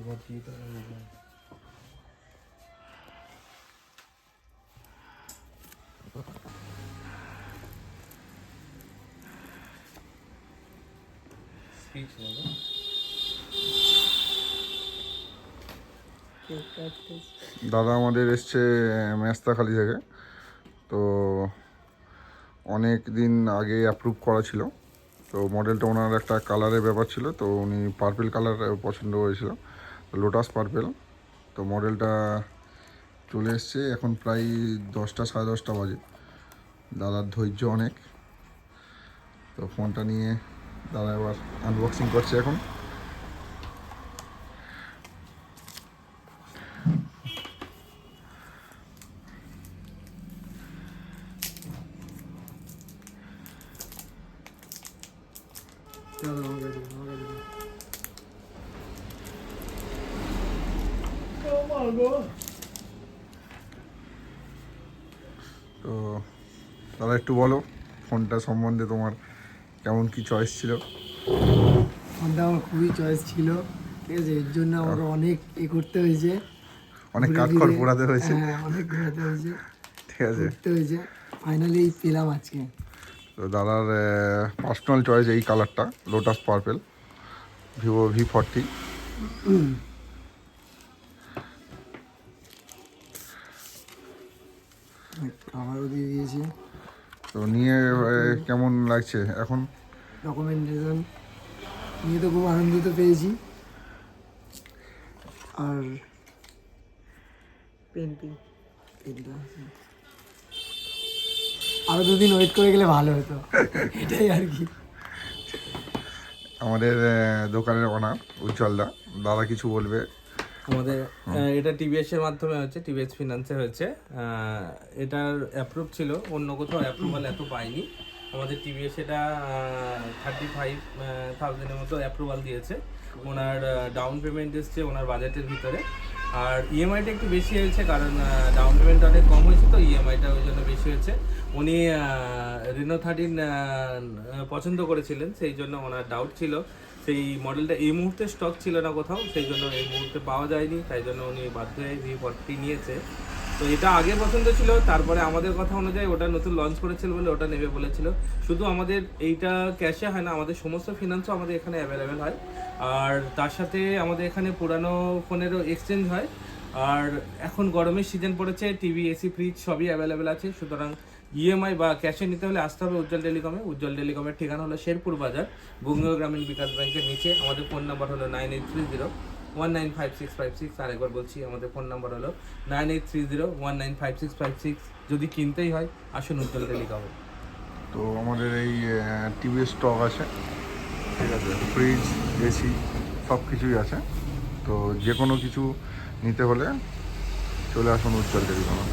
নেব কেক কাটতেছে দাদা আমাদের এসছে মেস্তাখালি থেকে। তো অনেক দিন আগে অ্যাপ্রুভ করা ছিল। তো মডেলটা ওনার একটা কালারের ব্যাপার ছিল, তো উনি পার্পেল কালার পছন্দ করেছিল। লোটাস পার্পেল তো মডেলটা চলে এসছে এখন প্রায় দশটা, সাড়ে দশটা বাজে। দাদার ধৈর্য অনেক। তো ফোনটা নিয়ে দাদা এবার আনবক্সিং করছে এখন। দিন। তো দাদা একটু বলো ফোনটা সম্বন্ধে তোমার কেমন কি চয়েস ছিল? ফোনটা আমার খুবই চয়েস ছিল ঠিক আছে? এর জন্য আমাকে অনেক এ করতে হয়েছে। অনেক কাঠখড় পোড়াতে হয়েছে। হ্যাঁ অনেক ঘোরাতে হয়েছে। ঠিক আছে। করতে হয়েছে। ফাইনালি পেলাম আজকে। তো দাদার পার্সোনাল চয়েস এই কালারটা lotus purple Vivo V forty খাবারও দিয়ে দিয়েছে। তো নিয়ে কেমন লাগছে এখন? ডকুমেন্টেশন নিয়ে তো খুব আনন্দিত পেয়েছি। আর পেন্টিং। আরও দুদিন ওয়েট করে গেলে ভালো হতো। এটাই আর কি। আমাদের দোকানের ওনার উজ্জ্বলদা। দাদা কিছু বলবে? আমাদের এটা টিভিএস এর মাধ্যমে হচ্ছে টিভিএস ফিনান্সে হয়েছে। এটার অ্যাপ্রুভ ছিল অন্য কোথাও অ্যাপ্রুভাল এত পাইনি। আমাদের টিভিএস এটা থার্টি ফাইভ থাউজেন্ডের মতো অ্যাপ্রুভাল দিয়েছে। ওনার ডাউন পেমেন্ট এসছে ওনার বাজেটের ভিতরে। আর ইএমআইটা একটু বেশি হয়েছে কারণ ডাউন পেমেন্ট অনেক কম হয়েছে তো ইএমআইটা ওই জন্য বেশি হয়েছে। উনি রিনো থার্টিন পছন্দ করেছিলেন সেই জন্য ওনার ডাউট ছিল। সেই মডেলটা এই মুহূর্তে স্টক ছিল না কোথাও, সেই জন্য এই মুহূর্তে পাওয়া যায়নি, তাই জন্য উনি বাধ্য হয়ে ভি ফর্টি নিয়েছে। তো এটা আগে পছন্দ ছিল, তারপরে আমাদের কথা অনুযায়ী ওটা নতুন লঞ্চ করেছিল বলে ওটা নেবে বলেছিল। শুধু আমাদের এইটা ক্যাশে হয় না, আমাদের সমস্ত ফিনান্সও আমাদের এখানে অ্যাভেলেবেল হয়। আর তার সাথে আমাদের এখানে পুরানো ফোনেরও এক্সচেঞ্জ হয়। আর এখন গরমের সিজন পড়েছে টিভি এসি ফ্রিজ সবই অ্যাভেলেবেল আছে, সুতরাং ইএমআই বা ক্যাশে নিতে হলে আসতে হবে উজ্জ্বল টেলিকমে। উজ্জ্বল টেলিকমের ঠিকানা হলো শেরপুর বাজার, বঙ্গীয় গ্রামীণ বিকাশ ব্যাংকের নিচে। আমাদের ফোন নাম্বার হলো nine eight three zero one nine five six five six আরেকবার বলছি, আমাদের ফোন নাম্বার হলো nine eight three zero one nine five six five six যদি কিনতেই হয়, আসুন উজ্জ্বল টেলিকমে। তো আমাদের এই টিভি স্টক আছে। ঠিক আছে ফ্রিজ এসি সব কিছুই আছে। তো যে কোনো কিছু নিতে হলে চলে আসুন উজ্জ্বল টেলিকমে।